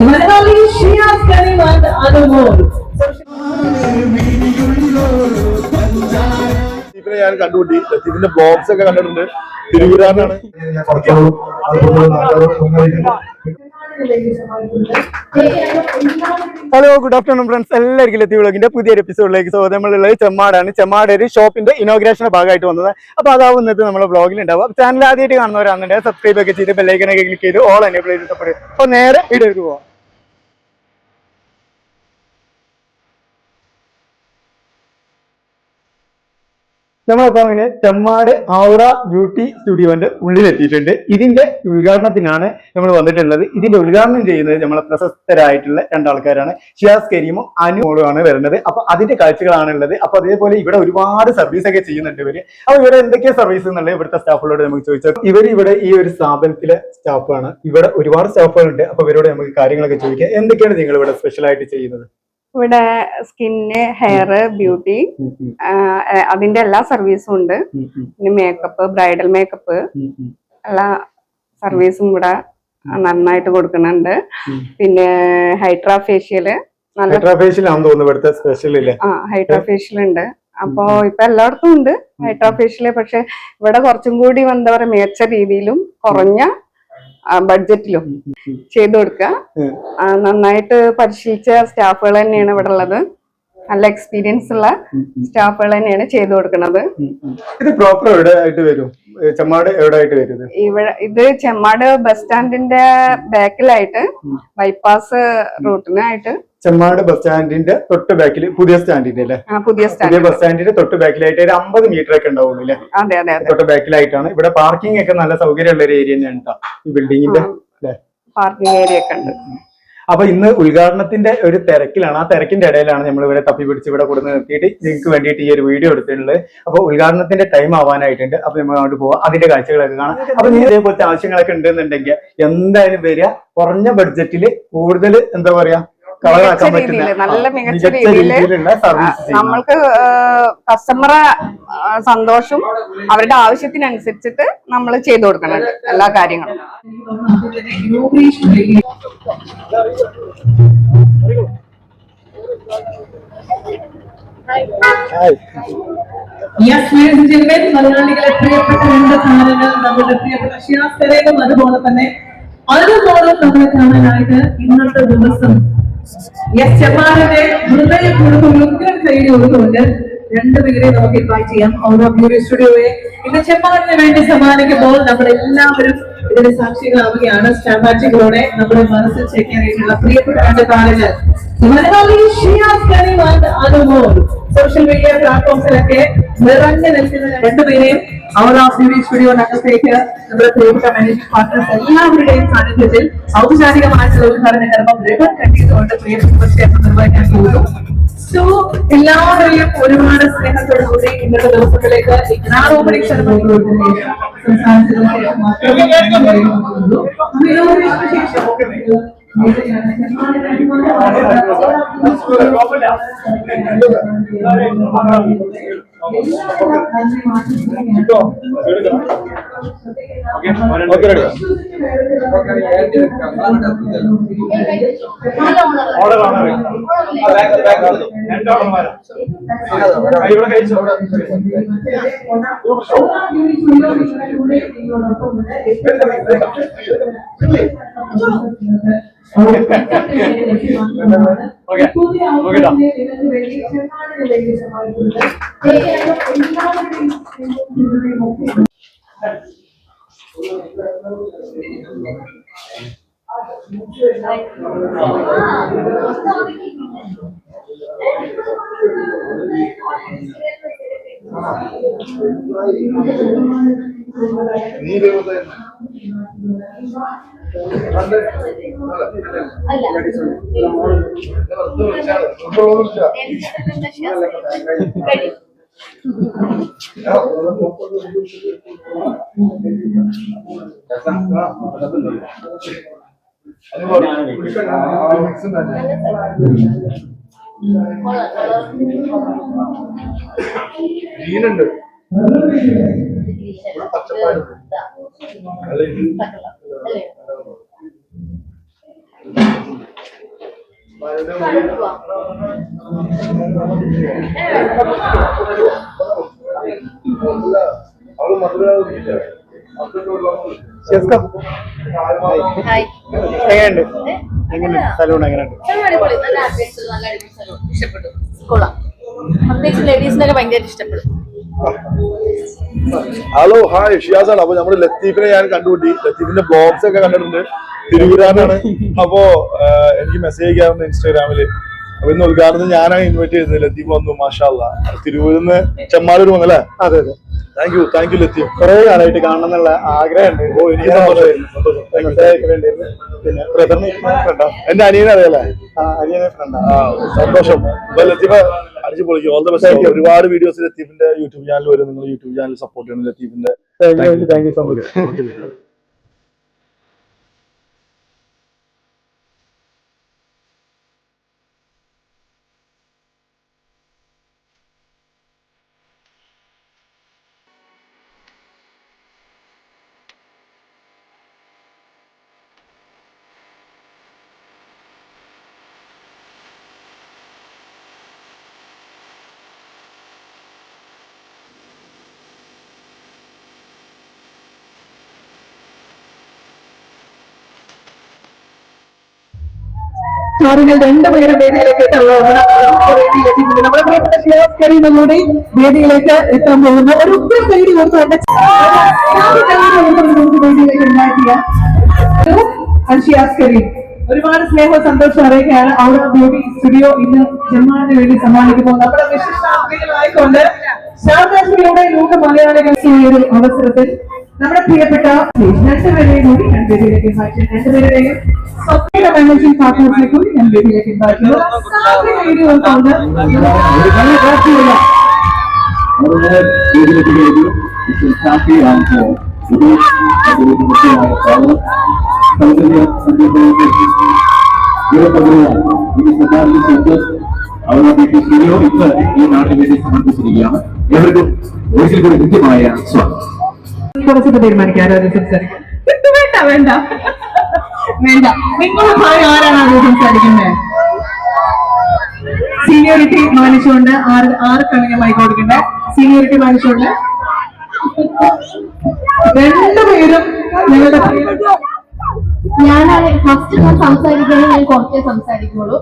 മലയാളി ഷിയാസ് കനിമാൻ അനുമോൾ ലത്തീഫിനെ ഞാൻ കണ്ടുപിട്ടി ലത്തീഫിന്റെ ബ്ലോഗ്സ് ഒക്കെ കണ്ടിട്ടുണ്ട്. തിരുവിതാനാണ് ഹലോ ഗുഡ് ആഫ്റ്റർനൂൺ ഫ്രണ്ട്സ് എല്ലാവർക്കും ലത്തി വ്ളോഗിന്റെ പുതിയൊരു എപ്പിസോഡിലേക്ക് സ്വാഗതം. നമ്മളുള്ളത് ചെമ്മാടാണ്. ചെമ്മാട് ഒരു ഷോപ്പിന്റെ ഇനോഗ്രേഷന്റെ ഭാഗമായിട്ട് വന്നത്. അപ്പോൾ അതാവും ഇന്നത്തെ നമ്മുടെ ബ്ലോഗിൽ ഉണ്ടാവും ചാനൽ ആദ്യമായിട്ട് കാണുന്നവരാണെന്നുണ്ടെങ്കിൽ സബ്സ്ക്രൈബ് ഒക്കെ ചെയ്ത് ബെല്ലൈക്കനൊക്കെ ക്ലിക്ക് ചെയ്ത് ഓൾ എനേബിൾ ചെയ്ത് സപ്പോർട്ട് അപ്പോൾ നേരെ വീഡിയോക്ക് പോവാം. നമ്മളിപ്പോ അങ്ങനെ ചെമ്മാട് ഔറ ബ്യൂട്ടി സ്റ്റുഡിയോന്റെ ഉള്ളിലെത്തിയിട്ടുണ്ട്. ഇതിന്റെ ഉദ്ഘാടനത്തിനാണ് നമ്മൾ വന്നിട്ടുള്ളത്. ഇതിന്റെ ഉദ്ഘാടനം ചെയ്യുന്നത് നമ്മളെ പ്രശസ്തരായിട്ടുള്ള രണ്ടാൾക്കാരാണ്. ഷിയാസ് കരീമും അനുമോളുമാണ് വരുന്നത്. അപ്പൊ അതിന്റെ കാഴ്ചകളാണ് ഉള്ളത് അപ്പൊ അതേപോലെ ഇവിടെ ഒരുപാട് സർവീസ് ഒക്കെ ചെയ്യുന്നുണ്ട് ഇവർ. അപ്പൊ ഇവിടെ എന്തൊക്കെ സർവീസ് എന്നുള്ളത് ഇവിടുത്തെ സ്റ്റാഫുകളോട് നമുക്ക് ചോദിച്ചാൽ ഇവർ ഇവിടെ ഈ ഒരു സ്ഥാപനത്തിലെ സ്റ്റാഫാണ് ഇവിടെ ഒരുപാട് സ്റ്റാഫുകളുണ്ട് അപ്പൊ ഇവരോട് നമുക്ക് കാര്യങ്ങളൊക്കെ ചോദിക്കാം. എന്തൊക്കെയാണ് നിങ്ങൾ ഇവിടെ സ്പെഷ്യൽ ആയിട്ട് ചെയ്യുന്നത്? ഇവിടെ സ്കിന്ന് ഹെയർ ബ്യൂട്ടി അതിന്റെ എല്ലാ സർവീസും ഉണ്ട്. പിന്നെ മേക്കപ്പ് ബ്രൈഡൽ മേക്കപ്പ്. എല്ലാ സർവീസും ഇവിടെ നന്നായിട്ട് കൊടുക്കുന്നുണ്ട്. പിന്നെ ഹൈഡ്രാ ഫേഷ്യൽ ആ ഹൈഡ്രാ ഫേഷ്യൽ ഉണ്ട്. അപ്പോ ഇപ്പൊ എല്ലായിടത്തും ഉണ്ട് ഹൈഡ്രാ ഫേഷ്യൽ. പക്ഷെ ഇവിടെ കുറച്ചും കൂടി എന്താ പറയാ മികച്ച രീതിയിലും കുറഞ്ഞ ബഡ്ജറ്റിലും ചെയ്തു കൊടുക്കുക നന്നായിട്ട് പരിശീലിച്ച സ്റ്റാഫുകൾ തന്നെയാണ് ഇവിടെ ഉള്ളത്. നല്ല എക്സ്പീരിയൻസ് ഉള്ള സ്റ്റാഫുകൾ തന്നെയാണ് ചെയ്തു കൊടുക്കുന്നത്. ഇത് പ്രോപ്പർ എവിടെ ആയിട്ട് വരും? ചെമ്മാട് എവിടെ ആയിട്ട് വരും ഇവിടെ ഇത് ചെമ്മാട് ബസ് സ്റ്റാൻഡിന്റെ ബാക്കിലായിട്ട് ബൈപ്പാസ് റൂട്ടിനായിട്ട് ചെമ്മാട് ബസ് സ്റ്റാൻഡിന്റെ തൊട്ട് ബാക്കിൽ പുതിയ സ്റ്റാൻഡിന്റെ അല്ലേ? പുതിയ പുതിയ ബസ് സ്റ്റാൻഡിന്റെ തൊട്ട് ബാക്കിലായിട്ട് ഒരു അമ്പത് മീറ്റർ ഒക്കെ ഉണ്ടാവുള്ളൂ അല്ലേ അതെ അതെ അതെ. തൊട്ട് ബാക്കിലായിട്ടാണ് ഇവിടെ പാർക്കിംഗ് ഒക്കെ നല്ല സൗകര്യമുള്ള ഒരു ഏരിയ തന്നെയാണ് കേട്ടോ ഈ ബിൽഡിങ്ങിന്റെ അല്ലേ? പാർക്കിംഗ് ഏരിയ ഒക്കെ ഉണ്ട്. അപ്പൊ ഇന്ന് ഉദ്ഘാടനത്തിന്റെ ഒരു തിരക്കിലാണ്. ആ തിരക്കിന്റെ ഇടയിലാണ് നമ്മൾ ഇവിടെ തപ്പി പിടിച്ച് ഇവിടെ കൊടുന്ന് നിർത്തിയിട്ട് നിങ്ങൾക്ക് വേണ്ടിയിട്ട് ഈ ഒരു വീഡിയോ എടുത്തിട്ടുള്ളത്. അപ്പൊ ഉദ്ഘാടനത്തിന്റെ ടൈം ആവാനായിട്ടുണ്ട്. അപ്പൊ നമ്മൾ അങ്ങോട്ട് പോവാം. അതിന്റെ കാഴ്ചകളൊക്കെ കാണാം. അപ്പൊ നീ ഇതേപോലത്തെ ആവശ്യങ്ങളൊക്കെ ഉണ്ടെന്നുണ്ടെങ്കിൽ എന്തായാലും വരിക. കുറഞ്ഞ ബഡ്ജറ്റിൽ കൂടുതൽ എന്താ പറയാ കളറാക്കാൻ മികച്ച പറ്റുന്ന രീതിയിൽ, നല്ല മികച്ച സർവീസ് നമ്മൾക്ക് കസ്റ്റമറെ സന്തോഷം അവരുടെ ആവശ്യത്തിനനുസരിച്ചിട്ട് നമ്മൾ ചെയ്തു കൊടുക്കണം എല്ലാ കാര്യങ്ങളും. മലയാളികളെ പ്രിയപ്പെട്ട രണ്ട് താരങ്ങൾ നമ്മുടെ പ്രിയപ്പെട്ട ഷിയാസ് അതുപോലെ തന്നെ അനുമോളും നമ്മളെ കാണാനായിട്ട് ഇന്നത്തെ ദിവസം യെസ് ചെമ്മാടിന്റെ ഹൃദയം കൊടുത്തുള്ള ഉഗ്രം കയ്യിൽ കൊടുത്തുകൊണ്ട് രണ്ടുപേരെ നമുക്ക് ഇൻവൈറ്റ് ചെയ്യാം ഓരോ ബ്യൂട്ടി സ്റ്റുഡിയോയെ ഇന്ന് ചെമ്മാടിന് വേണ്ടി സമ്മാനിക്കുമ്പോൾ നമ്മൾ എല്ലാവരും ഇതിന്റെ സാക്ഷികളാവുകയാണ്. സ്റ്റാമ്പാറ്റികളോടെ നമ്മുടെ മനസ്സിൽ ചേക്കാനായിട്ടുള്ള പ്രിയപ്പെട്ട രണ്ട് താരങ്ങൾ. സോഷ്യൽ മീഡിയ പ്ലാറ്റ്ഫോംസിലൊക്കെ നിറഞ്ഞു നിൽക്കുന്ന രണ്ടുപേരെയും അവർ ആ ബ്യൂട്ടി സ്റ്റുഡിയോനകത്തേക്ക് നമ്മുടെ പ്രിയപ്പെട്ട മാനേജിംഗ് പാർട്ട്നേഴ്സ് എല്ലാവരുടെയും സാന്നിധ്യത്തിൽ ഔപചാരികമായിട്ടുള്ള ഉദ്ഘാടന കർമ്മം റിബൺ കട്ടിയതുകൊണ്ട് പ്രിയപ്പെട്ട ചേർന്ന് നിർവഹിക്കാൻ പോകുന്നു. സോ എല്ലാവരെയും ഒരുപാട് സ്നേഹത്തോടുകൂടി ഇന്നത്തെ ദിവസത്തിലേക്ക് ഇഗ്നാറോപണി ക്ഷണമൊക്കെ സംസാരിച്ചതിന് ശേഷം മാത്രമേ ശേഷം ഇവിടെ കഴിച്ചോ ഓക്കെ. നീ ഇതേപോലത്തെ ഗ്രീനുണ്ട് എങ്ങനെയുണ്ട്? എങ്ങനെയുണ്ട്? സലൂൺ എങ്ങനെയുണ്ട് ഇഷ്ടപ്പെട്ടു. കൊള്ളാം പ്രത്യേകിച്ച് ലേഡീസിനൊക്കെ ഭയങ്കര ഇഷ്ടപ്പെടും. ഹലോ ഹായ് ഷിയാസാണ്. അപ്പൊ നമ്മുടെ ലത്തീഫിനെ ഞാൻ കണ്ടുപിട്ടി ലത്തീഫിന്റെ ബ്ലോഗ്സ് ഒക്കെ കണ്ടിട്ടുണ്ട്. തിരുവുരാനാണ് അപ്പോ എനിക്ക് മെസ്സേജ് അയക്കാറുണ്ട് ഇൻസ്റ്റാഗ്രാമിൽ അപ്പൊ ഇന്ന് ഉദ്ഘാടനം ഞാനാണ് ഇൻവൈറ്റ് ചെയ്തത്. ലത്തീഫ് വന്നു മാഷാല്ല തിരുവൂരിൽ നിന്ന് ചെമ്മാലൂർ വന്നല്ലേ? അതെ അതെ. Thank you thank you Latheef. കുറെ കാലമായിട്ട് കാണണം എന്നുള്ള ആഗ്രഹമുണ്ട്. പിന്നെ ബ്രദറിന് ഫ്രണ്ടാ എന്റെ അനിയനെ അറിയാലേ? അനിയനെ ഫ്രണ്ടാ. സന്തോഷം. ലത്തീഫ് അടിച്ചു പൊളിക്കും ഓൾ ദ ബെസ്റ്റ് ഒരുപാട് വീഡിയോസ് ലത്തീഫിന്റെ യൂട്യൂബ് ചാനൽ വരും. നിങ്ങൾ യൂട്യൂബ് ചാനൽ സപ്പോർട്ട് ചെയ്യണം ലത്തീഫിന്റെ. Thank you thank you so much നമ്മുടെ വേദിയിലേക്ക് എത്താൻ പോകുന്ന ഒരു ഉഗ്രം കൈഡി ഉണ്ടാക്കിയ ഒരു ഒരുപാട് സ്നേഹ സന്തോഷം അറിയിക്കുകയാണ് അവിടെ ബ്യൂട്ടി സ്റ്റുഡിയോ ഇന്ന് ജന്മാവിന് വേണ്ടി സമ്മാനിക്കുമ്പോൾ നമ്മുടെ വിശിഷ്ടാതിഥികളായിക്കൊണ്ട് ശാന്താശ്രീയുടെ ലോക മലയാളികൾ ഈ ഒരു അവസരത്തിൽ നമ്മുടെ പ്രിയപ്പെട്ട രണ്ടുപേരെയും കൂടി ഞാൻ വേദിയിലേക്ക് മാറ്റി രണ്ടുപേരുടെയും സ്വപ്ന മാനേജിംഗ് പാർട്ട്നേഴ്സിലേക്കും ഞാൻ വേദിയിലേക്ക് മാറ്റുന്നു അവരുടെ ഈ നാട്ടിലേക്ക് സമർപ്പിച്ചിരിക്കുകയാണ് എവർക്കും ഒരിക്കൽ കൂടി കൃത്യമായ സ്വാഗതം. കുറച്ചൊക്കെ തീരുമാനിക്കാം. ആരാദ്യം സംസാരിക്കാം വേണ്ട വേണ്ട. വേണ്ട. ഭാര്യ ആരാണ് ആദ്യം സംസാരിക്കുന്നത്? സീനിയോറിറ്റി മാനിച്ചുകൊണ്ട് ആറ് ആർക്കാണ് ഞാൻ മൈക്ക് കൊടുക്കേണ്ടത് സീനിയോറിറ്റി മാനിച്ചുകൊണ്ട് രണ്ടുപേരും പേരും പ്രിയപ്പെട്ട ഞാനാണ് ഫസ്റ്റ് ഞാൻ സംസാരിക്കുന്നത് ഞാൻ കുറച്ചേ സംസാരിക്കുള്ളൂ.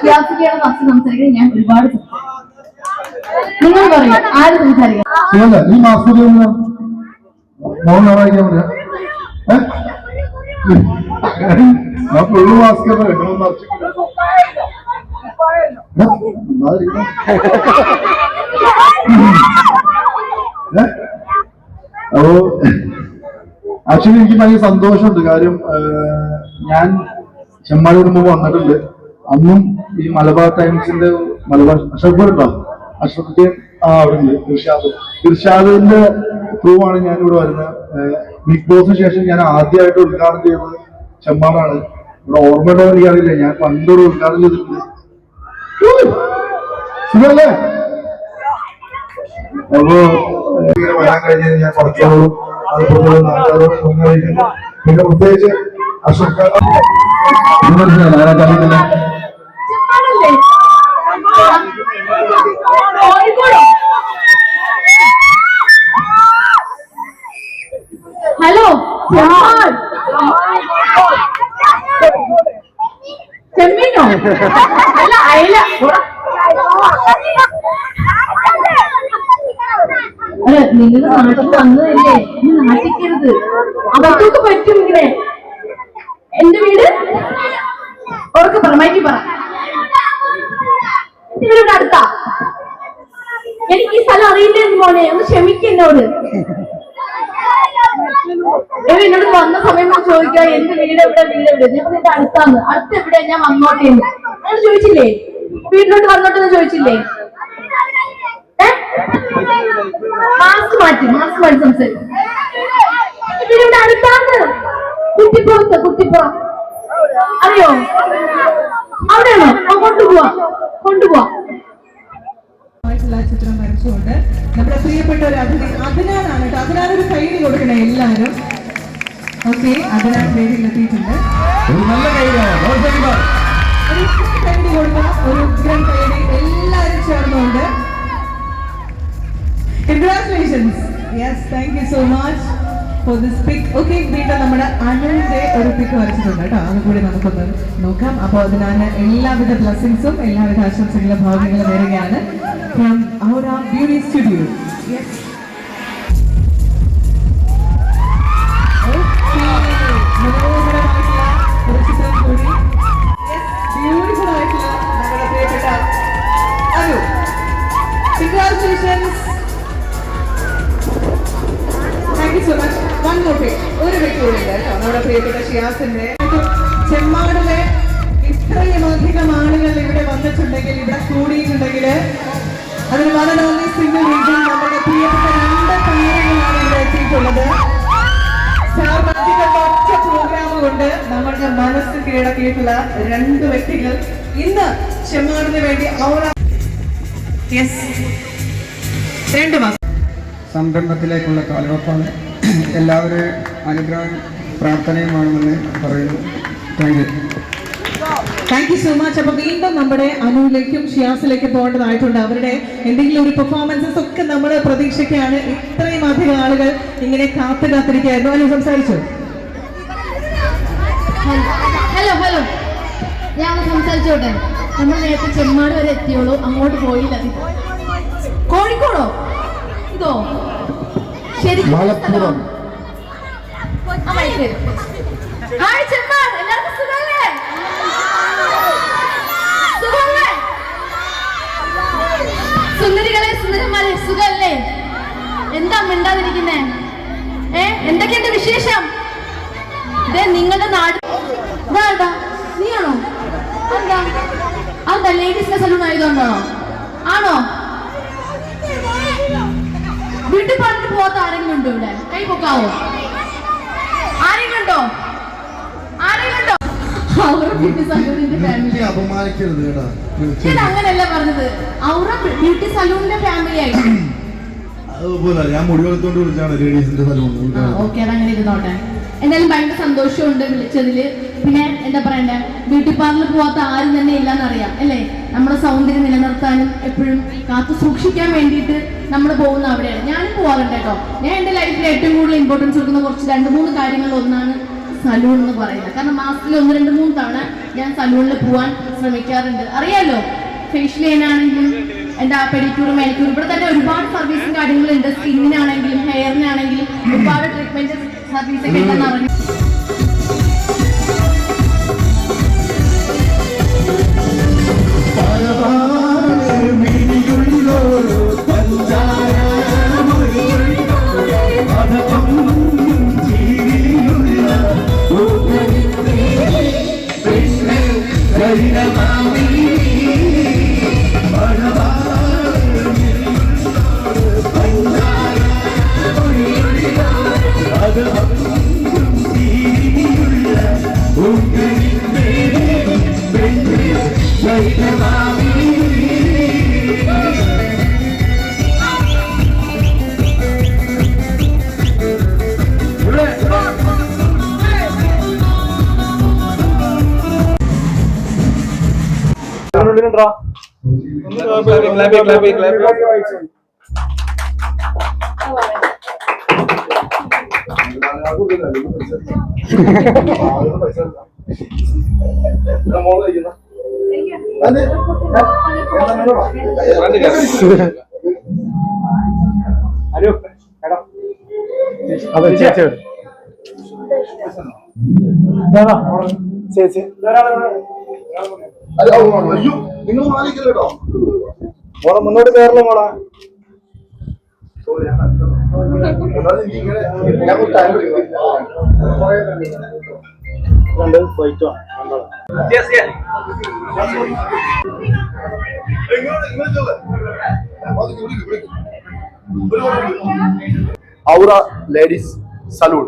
ഷിയാസിക്കയാണ് ഫസ്റ്റ് സംസാരിക്കുന്നത്. ഞാൻ ഒരുപാട് സംസാരിക്കും. നിങ്ങൾ പറയും ആര് സംസാരിക്കാം? അപ്പോ ആക്ച്വലി എനിക്ക് ഭയങ്കര സന്തോഷമുണ്ട്. കാര്യം ഞാൻ ചെമ്മാടി കുടുംബം വന്നിട്ടുണ്ട്. അന്നും ഈ മലബാർ ടൈംസിന്റെ മലബാർ അഷറഫ് ഉണ്ടാവും അഷറഫ് ആ അവിടുണ്ട് ഇർഷാദ് ഇർഷാദിന്റെ ത്രൂ ആണ് ഞാൻ ഇവിടെ വരുന്നത് ബിഗ് ബോസിന് ശേഷം ഞാൻ ആദ്യമായിട്ട് ഉദ്ഘാടനം ചെയ്തത് ചെമ്മാടാണ് ഇവിടെ ഓർമ്മയുണ്ടോ എനിക്കറിയില്ല. ഞാൻ പണ്ടൊരു ഉദ്ഘാടനം ചെയ്തിട്ടുണ്ട്. പിന്നെ പ്രത്യേകിച്ച് അശോക ഹലോ ചെമ്മീനോ? അല്ല അയല. അല്ല നിങ്ങൾ നാട്ടിൽ വന്നതല്ലേ നാട്ടിക്കരുത്. അവർക്കൊക്കെ പറ്റും ഇങ്ങനെ. എന്റെ വീട്? ഓർക്ക് പറ മൈക്കി പറ. ഇവരുടെ അടുത്താ. എനിക്ക് ഈ സ്ഥലം അറിയില്ലെന്ന് മോനെ. ഒന്ന് ക്ഷമിക്കുന്നോട് എന്നോട് വന്ന സമയം ഞാൻ ചോദിക്കാം എന്റെ വീട് എവിടെ? വീട് എവിടെ? ഞാൻ നിന്റെ അടുത്താന്ന് അടുത്ത് എവിടെ? ഞാൻ വന്നോട്ടെ. എന്ന് അങ്ങനെ ചോദിച്ചില്ലേ? വീട്ടിലോട്ട് വന്നോട്ടെ എന്ന് ചോദിച്ചില്ലേ? മാസ്ക് മാറ്റി മാസ്ക് മാറ്റി സംസാരിക്കും. വീടിവിടെ അടുത്താന്ന് കുറ്റിപ്പുറത്ത് കുറ്റിപ്പുറം അറിയോ? അവിടെയാണോ? കൊണ്ടുപോവാ. കൊണ്ടുപോവാ. ഉള്ള ചിത്രം വരച്ചുകൊണ്ട് നമ്മുടെ പ്രിയപ്പെട്ട ഒരു അതിഥി അതിനാണ് കേട്ടോ. അതിനാനൊരു കൈനി കൊടുക്കണേ എല്ലാവരും. ഓക്കെ അതിനാൽ പേരിൽ എത്തിയിട്ടുണ്ട് ഒരു ഉഗ്രം കൈനി എല്ലാവരും ചേർന്നുകൊണ്ട്. Congratulations yes thank you so much for this pic okay വീണ്ടും നമ്മുടെ അനുവിന്റെ ഒരു പിക്ക് വരച്ചിട്ടുണ്ട് കേട്ടോ. അതും കൂടി നമുക്കൊന്ന് നോക്കാം. അപ്പോൾ അതിനാണ് എല്ലാവിധ ബ്ലസ്സിങ്സും എല്ലാവിധ ആശംസകളും ഭാവനകളും നേരുകയാണ്. From Aura beauty studio yes കീഴടക്കിയിട്ടുള്ള രണ്ട് വ്യക്തികൾ ഇന്ന് ചെമ്മാടിന് വേണ്ടി രണ്ട് മാസം സംരംഭത്തിലേക്കുള്ള കാലവപ്പാണ് എല്ലാവരും അനുഗ്രഹം പ്രാർത്ഥനയുമാണെന്ന് പറയുന്നു. Thank you thank you so much അപ്പൊ വീണ്ടും നമ്മുടെ അനുവിലേക്കും ഷിയാസിലേക്കും പോകേണ്ടതായിട്ടുണ്ട്. അവരുടെ എന്തെങ്കിലും ഒരു പെർഫോമൻസസ് ഒക്കെ നമ്മൾ പ്രതീക്ഷയ്ക്കാണ് ഇത്രയും അധികം ആളുകൾ ഇങ്ങനെ കാത്തു കാത്തിരിക്കുകയായിരുന്നു അനു സംസാരിച്ചു? Hello hello. ഞാൻ സംസാരിച്ചോട്ടെ? നമ്മൾ നേരത്തെ ചെമ്മാട് വരെ എത്തിയോളൂ. അങ്ങോട്ട് പോയില്ല. കോഴിക്കോടോ? ഇതോ? ശരിക്കും. ഹായ് ചെമ്മാട്. എല്ലാവർക്കും സുഖമല്ലേ? സുഖമല്ലേ? സുന്ദരികളെ സുന്ദരന്മാരെ സുഖമല്ലേ? എന്താ മിണ്ടാതിരിക്കുന്നേ? ഏ എന്തൊക്കെയുണ്ട് വിശേഷം? നിങ്ങളുടെ നാട് നീയാണോ? എന്താ അതെന്താ ലേഡീസിന്റെ സലൂൺ ആയതുകൊണ്ടാണോ ആണോ? വീട്ടിൽ പറഞ്ഞിട്ട് പോകാത്ത ആരെങ്കിലും ഉണ്ടോ ഇവിടെ? കൈ പൊക്കാവോ? ആരെങ്കിലും ഉണ്ടോ? ആരെങ്കിലും ഉണ്ടോ? അപമാനിക്കരുത് അങ്ങനെയല്ല പറഞ്ഞത്. ഔറ ബ്യൂട്ടി സലൂണിന്റെ ഫാമിലി ആയിട്ട്. അതുപോലെ ഞാൻ മുടി വളർത്തുകൊണ്ട് വിളിച്ചാണ് ലേഡീസിന്റെ സലൂൺ ഓക്കെ അതങ്ങനെ ഇരുന്നോട്ടെ. എന്തായാലും ഭയങ്കര സന്തോഷമുണ്ട് വിളിച്ചതിൽ പിന്നെ എന്താ പറയണ്ട? ബ്യൂട്ടി പാർലർ പോവാത്ത ആരും തന്നെ ഇല്ലെന്നറിയാം അല്ലേ? നമ്മുടെ സൗന്ദര്യം നിലനിർത്താനും എപ്പോഴും കാത്തു സൂക്ഷിക്കാൻ വേണ്ടിയിട്ട് നമ്മൾ പോകുന്ന അവിടെയാണ്. ഞാനും പോവാറുണ്ട് കേട്ടോ. ഞാൻ എന്റെ ലൈഫിൽ ഏറ്റവും കൂടുതൽ ഇമ്പോർട്ടൻസ് കൊടുക്കുന്ന കുറച്ച് രണ്ട് മൂന്ന് കാര്യങ്ങളിൽ ഒന്നാണ് സലൂൺ എന്ന് പറയുന്നത്. കാരണം മാസത്തിൽ ഒന്ന് രണ്ട് മൂന്ന് തവണ ഞാൻ സലൂണിൽ പോവാൻ ശ്രമിക്കാറുണ്ട്. അറിയാലോ? ഫേഷ്യൽ ചെയ്യാനാണെങ്കിലും എന്താ പെഡിക്യൂർ മെനിക്യൂർ ഇവിടെ തന്നെ ഒരുപാട് സർവീസും കാര്യങ്ങളുണ്ട് സ്കിന്നിനാണെങ്കിലും ഹെയറിനാണെങ്കിലും ഒരുപാട് ട്രീറ്റ്മെന്റ് സർവീസ് ഒക്കെ ഉണ്ടെന്ന് അതെ ചേച്ചി. ചേച്ചി നിങ്ങൾ മാറിക്കല്ലോ കേട്ടോ? മോളെ മുന്നോട്ട് കയറല മോളെ. രണ്ട്. Aura ladies salon.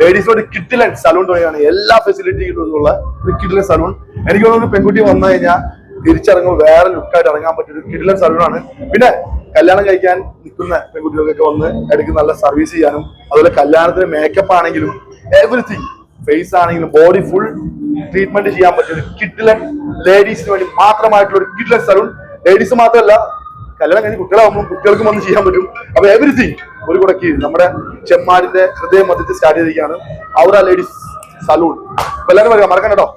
ലേഡീസിനോട് കിട്ടിലൻ സലൂൺ തുടങ്ങിയാണ് എല്ലാ ഫെസിലിറ്റിയും ഉള്ള ഒരു കിട്ടിലൻ സലൂൺ. എനിക്ക് തോന്നുന്നു പെൺകുട്ടി വന്നു കഴിഞ്ഞാൽ തിരിച്ചിറങ്ങുമ്പോൾ വേറെ ലുക്കായിട്ട് ഇറങ്ങാൻ പറ്റിയ ഒരു കിടിലൻ സലൂണാണ് പിന്നെ കല്യാണം കഴിക്കാൻ നിൽക്കുന്ന പെൺകുട്ടികൾക്കൊക്കെ വന്ന് ഇടയ്ക്ക് നല്ല സർവീസ് ചെയ്യാനും അതുപോലെ കല്യാണത്തിന് മേക്കപ്പ് ആണെങ്കിലും എവറിത്തിങ് ഫേസ് ആണെങ്കിലും ബോഡി ഫുൾ ട്രീറ്റ്മെന്റ് ചെയ്യാൻ പറ്റിയ ഒരു കിഡിലൻ ലേഡീസിന് വേണ്ടി മാത്രമായിട്ടുള്ള ഒരു കിഡിലൻ സലൂൺ ലേഡീസ് മാത്രമല്ല കല്യാണം കഴിഞ്ഞ് കുട്ടികളാകുമ്പോൾ കുട്ടികൾക്കും വന്ന് ചെയ്യാൻ പറ്റും. അപ്പൊ എവറിത്തിങ് ഒരു കുടക്ക് നമ്മുടെ ചെമ്മാടിന്റെ ഹൃദയം മധ്യത്തിൽ സ്റ്റാർട്ട് ചെയ്തിരിക്കുകയാണ്. ഔറ ലേഡീസ് സലൂൺ എല്ലാവരും പറയാം മറക്കണ്ട കേട്ടോ.